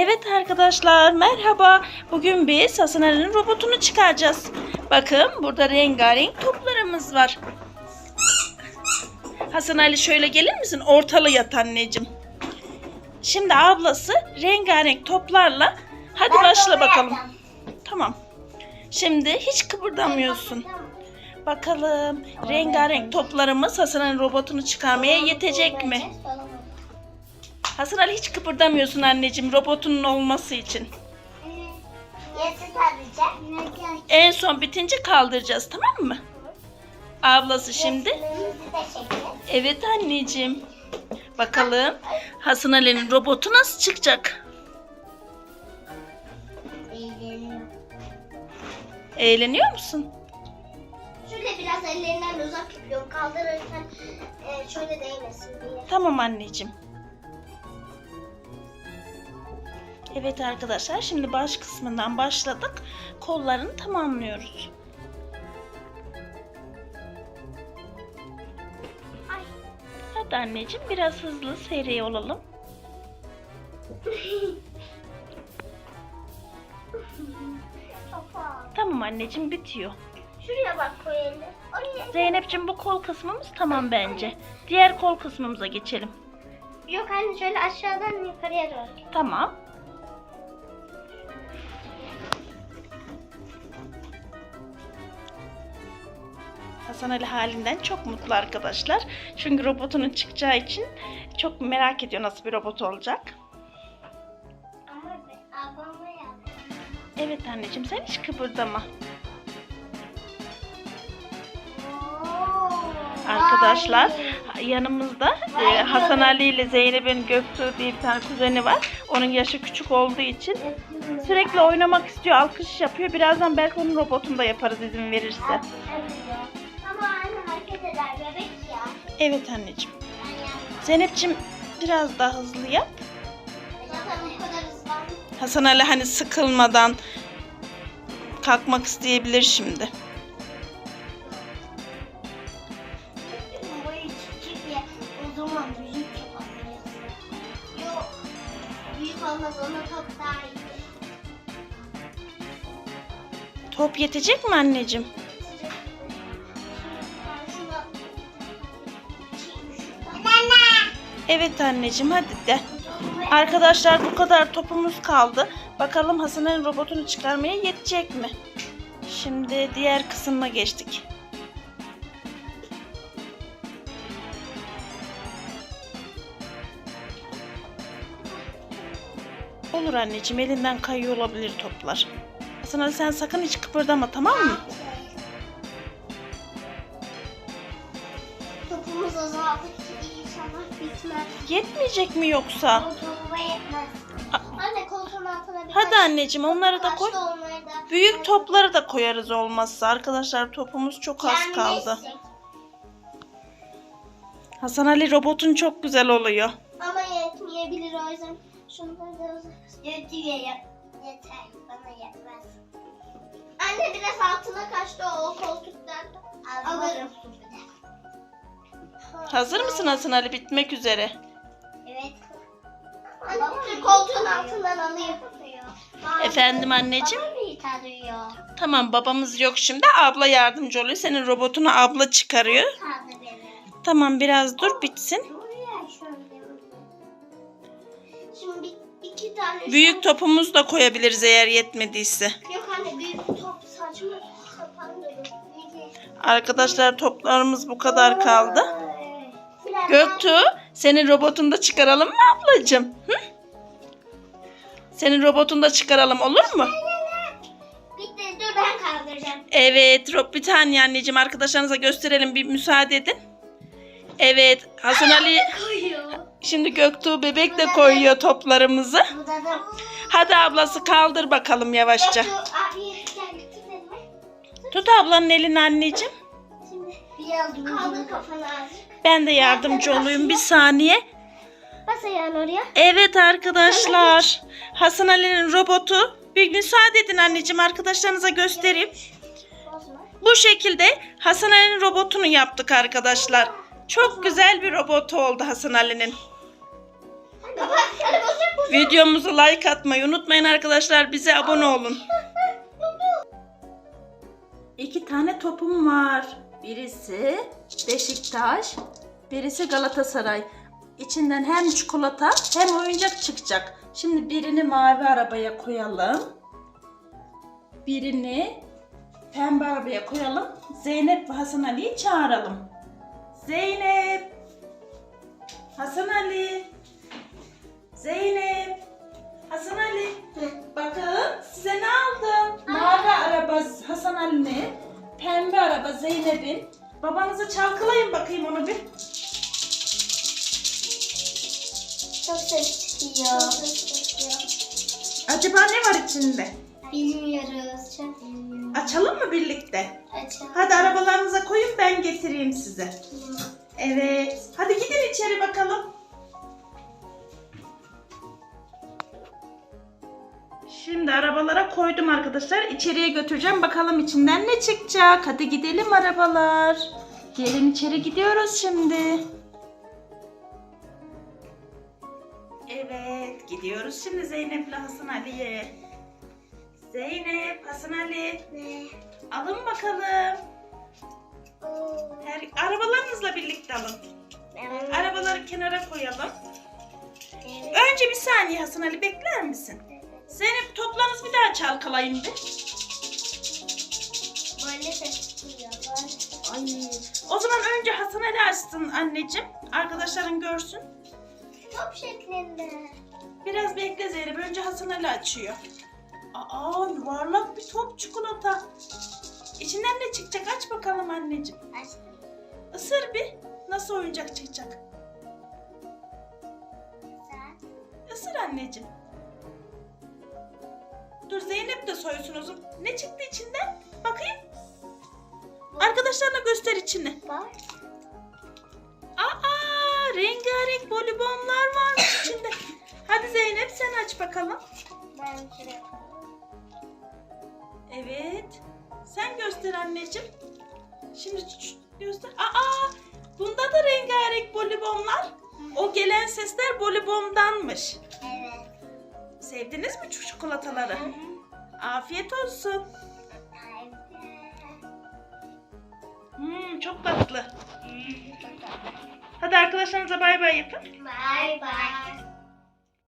Evet arkadaşlar merhaba. Bugün biz Hasan Ali'nin robotunu çıkaracağız. Bakın burada rengarenk toplarımız var. Hasan Ali şöyle gelir misin? Ortalı yat anneciğim. Şimdi ablası rengarenk toplarla hadi başla bakalım. Tamam. Şimdi hiç kıpırdamıyorsun. Bakalım rengarenk toplarımız Hasan Ali'nin robotunu çıkarmaya yetecek mi? Hasan Ali hiç kıpırdamıyorsun anneciğim robotunun olması için. Sadece. En son bitince kaldıracağız tamam mı? Ablası şimdi. Evet anneciğim. Bakalım Hasan Ali'nin robotu nasıl çıkacak? Eğleniyor. Eğleniyor musun? Şöyle biraz ellerinden uzak yapıyorum. Kaldırırken e, şöyle değmesin diye. Tamam anneciğim. Evet arkadaşlar şimdi baş kısmından başladık. Kollarını tamamlıyoruz. Ay. Hadi anneciğim biraz hızlı seri olalım. Tamam anneciğim bitiyor. Şuraya bak koy elini. Oraya. Zeynep'ciğim bu kol kısmımız tamam bence. Diğer kol kısmımıza geçelim. Yok anne şöyle aşağıdan yukarıya doğru. Tamam. Ali halinden çok mutlu arkadaşlar. Çünkü robotunun çıkacağı için çok merak ediyor nasıl bir robot olacak. Evet anneciğim sen hiç kıpırdama. Arkadaşlar yanımızda e, Hasan Ali ile Zeynep'in Göktuğ diye bir tane kuzeni var. Onun yaşı küçük olduğu için sürekli oynamak istiyor, alkış yapıyor. Birazdan belki onun robotunu da yaparız izin verirse. Eder bebek ya. Evet anneciğim. Yaptım. Zeynep'ciğim biraz daha hızlı yap. Zaten bu kadar. Hasan Ali hani sıkılmadan kalkmak isteyebilir şimdi. Boyu küçük ya. O zaman büyük yapabiliriz. Yok. Büyük olmaz ona top daha iyi. Top yetecek mi anneciğim? Evet anneciğim hadi de. Arkadaşlar bu kadar topumuz kaldı. Bakalım Hasan Ali'nin robotunu çıkarmaya yetecek mi? Şimdi diğer kısmına geçtik. Olur anneciğim elinden kayıyor olabilir toplar. Hasan Ali sen sakın hiç kıpırdama tamam mı? Topumuz azaldı ki inşallah bitmez. Yetmeyecek mi yoksa? Koltuğuma yetmez. Anne koltuğun altına bir Hadi anneciğim onları da koy. Onları da- Büyük topları da koyarız olmazsa. Arkadaşlar topumuz çok az kaldı. neyse. Hasan Ali robotun çok güzel oluyor. Ama yetmeyebilir o yüzden şunları da. Yetiyor. Yeter. Bana yetmez. Anne biraz altına kaçtı o koltuktan. Alırım. Hazır mısın Hasan Ali? Bitmek üzere. Evet. Anne koltuğun altından alayım. Efendim anneciğim? Tamam babamız yok şimdi. Abla yardımcı oluyor. Senin robotunu abla çıkarıyor. Tamam biraz dur bitsin. Şimdi iki tane. Büyük topumuz da koyabiliriz eğer yetmediyse. Yok anne büyük top saçma sapan. Arkadaşlar toplarımız bu kadar kaldı. Göktuğ. Senin robotunu da çıkaralım mı ablacığım? Hı? Senin robotunu da çıkaralım olur mu? Bitti dur ben kaldıracağım. Evet Rob bir tane anneciğim arkadaşlarınıza gösterelim bir müsaade edin. Evet Hasan Ali şimdi Göktuğ bebek de koyuyor toplarımızı. Hadi ablası kaldır bakalım yavaşça. Tut ablanın elini anneciğim. Kaldır kafanı azıcık. Ben de yardımcı olayım bir saniye. Bas ayağını oraya. Evet arkadaşlar. Hasan Ali'nin robotu. Bir müsaade edin anneciğim arkadaşlarınıza göstereyim. Bu şekilde Hasan Ali'nin robotunu yaptık arkadaşlar. Çok güzel bir robotu oldu Hasan Ali'nin. Videomuza like atmayı unutmayın arkadaşlar. Bize abone olun. İki tane topum var. Birisi Beşiktaş, birisi Galatasaray. İçinden hem çikolata hem oyuncak çıkacak. Şimdi birini mavi arabaya koyalım. Birini pembe arabaya koyalım. Zeynep ve Hasan Ali'yi çağıralım. Zeynep, Hasan Ali, Zeynep, Hasan Ali. Bakın size ne aldım? Mavi araba Zeynep'in. Babanıza çalkalayın bakayım onu bir. Çok ses çıkıyor. Çok ses çıkıyor. Acaba ne var içinde? Bilmiyoruz. Çok bilmiyoruz. Açalım mı birlikte? Açalım. Hadi arabalarınıza koyun ben getireyim size. Evet. Hadi gidin içeri bakalım. Şimdi arabalara koydum arkadaşlar. İçeriye götüreceğim. Bakalım içinden ne çıkacak. Hadi gidelim arabalar. Gelin içeri gidiyoruz şimdi. Evet, gidiyoruz şimdi Zeynep'le Hasan Ali'ye. Zeynep, Hasan Ali, Ne? alın bakalım. Her, arabalarınızla birlikte alın. Evet. Arabaları kenara koyalım. Evet. Önce bir saniye Hasan Ali bekler misin? Zeynep toplarınızı bir daha çalkalayın bir. Böyle ses çıkıyor. Böyle. Ay. O zaman önce Hasan Ali açsın anneciğim. Arkadaşların görsün. Top şeklinde. Biraz bekle Zeynep. Önce Hasan Ali açıyor. Aa yuvarlak bir top çikolata. İçinden ne çıkacak? Aç bakalım anneciğim. Açtım. Isır bir. Nasıl oyuncak çıkacak? Sen. Isır anneciğim. Dur Zeynep de soysun o zaman. Ne çıktı içinden? Bakayım. Arkadaşlarına göster içini. Bak. Aa, rengarenk bolibonlar varmış içinde. Hadi Zeynep sen aç bakalım. Ben şuraya. Evet. Sen göster anneciğim. Şimdi göster. Aa, bunda da rengarenk bolibonlar. O gelen sesler bolibondanmış. Evet. Sevdiniz mi şu çikolataları? Afiyet olsun. Hmm, çok tatlı. Hadi arkadaşlarınıza bay bay yapın. Bye bye.